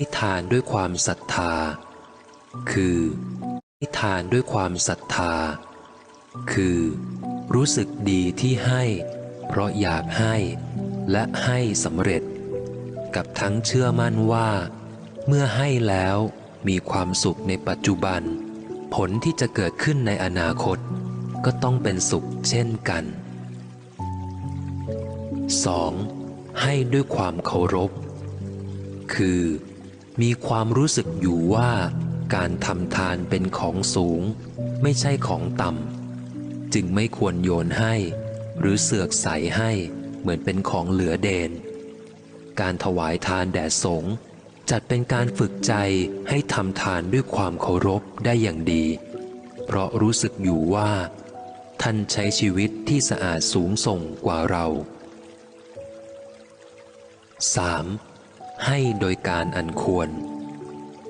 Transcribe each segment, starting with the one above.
ให้ทานด้วยความศรัทธา คือให้ทานด้วยความศรัทธา คือ รู้สึกดีที่ให้ เพราะอยากให้ และให้สำเร็จ กับทั้งเชื่อมั่นว่า เมื่อให้แล้วมีความสุขในปัจจุบัน ผลที่จะเกิดขึ้นในอนาคต ก็ต้องเป็นสุขเช่นกัน 2. ให้ด้วยความเคารพ คือ มีความรู้สึกอยู่ว่าการทำทานเป็นของสูง ไม่ใช่ของต่ำจึงไม่ควรโยนให้ หรือเสือกใส่ให้เหมือนเป็นของเหลือเดน การถวายทานแด่สงฆ์จัดเป็นการฝึกใจให้ทำทานด้วยความเคารพได้อย่างดี เพราะรู้สึกอยู่ว่า ท่านใช้ชีวิตที่สะอาดสูงส่งกว่าเรา 3. ให้โดยการอันควร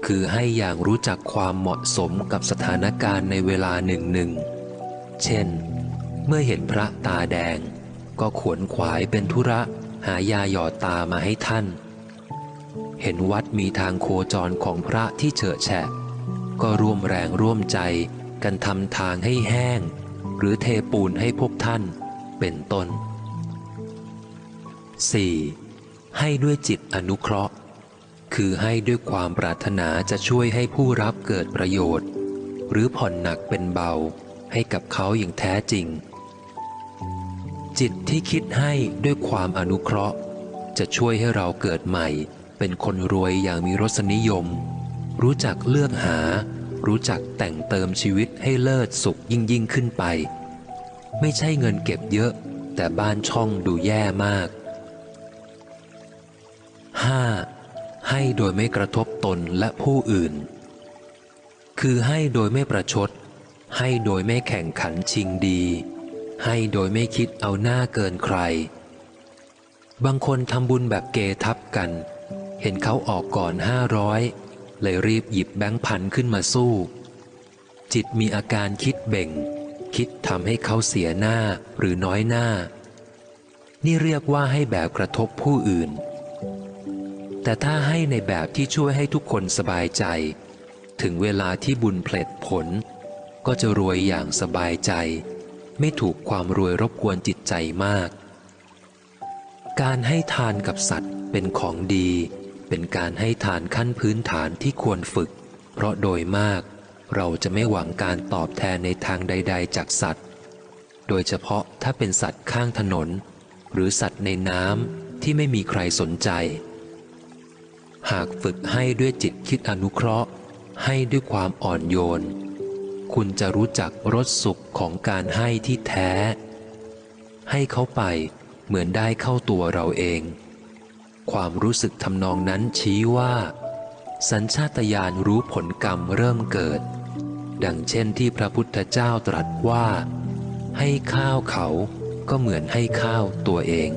คือให้อย่างรู้จักความเหมาะสมกับสถานการณ์ในเวลาหนึ่งหนึ่ง เช่น เมื่อเห็นพระตาแดง ก็ขวนขวายเป็นธุระหายาหยอดตามาให้ท่าน เห็นวัดมีทางโคจรของพระที่เฉอะแฉะ ก็ร่วมแรงร่วมใจกันทำทางให้แห้ง หรือเทปูนให้พวกท่าน เป็นต้น 4. ให้ด้วยจิตอนุเคราะห์ คือให้ด้วยความปรารถนาจะช่วยให้ผู้รับเกิดประโยชน์ หรือผ่อนหนักเป็นเบาให้กับเขาอย่างแท้จริง จิตที่คิดให้ด้วยความอนุเคราะห์ จะช่วยให้เราเกิดใหม่ เป็นคนรวยอย่างมีรสนิยม รู้จักเลือกหา รู้จักแต่งเติมชีวิตให้เลิศสุขยิ่งยิ่งขึ้นไป ไม่ใช่เงินเก็บเยอะ แต่บ้านช่องดูแย่มาก 5. ให้โดยไม่กระทบตนและผู้อื่น คือให้โดยไม่ประชด ให้โดยไม่แข่งขันชิงดี ให้โดยไม่คิดเอาหน้าเกินใคร บางคนทำบุญแบบเกทับกัน เห็นเขาออกก่อนห้าร้อยเลยรีบหยิบแบงค์พันขึ้นมาสู้ จิตมีอาการคิดเบ่ง คิดทำให้เขาเสียหน้าหรือน้อยหน้า นี่เรียกว่าให้แบบกระทบผู้อื่น แต่ถ้าให้ในแบบที่ช่วยให้ทุกคนสบายใจ ถึงเวลาที่บุญเพลิดผล ก็จะรวยอย่างสบายใจ ไม่ถูกความรวยรบกวนจิตใจมาก การให้ทานกับสัตว์เป็นของดี เป็นการให้ทานขั้นพื้นฐานที่ควรฝึก เพราะโดยมาก เราจะไม่หวังการตอบแทนในทางใด ๆ จากสัตว์ โดยเฉพาะถ้าเป็นสัตว์ข้างถนน หรือสัตว์ในน้ำที่ไม่มีใครสนใจ หากฝึกให้ด้วยจิตคิดอนุเคราะห์ ให้ด้วยความอ่อนโยน คุณจะรู้จักรสสุขของการให้ที่แท้ ให้เขาไปเหมือนได้เข้าตัวเราเอง ความรู้สึกทำนองนั้นชี้ว่า สัญชาตญาณรู้ผลกรรมเริ่มเกิด ดังเช่นที่พระพุทธเจ้าตรัสว่า ให้ข้าวเขาก็เหมือนให้ข้าวตัวเอง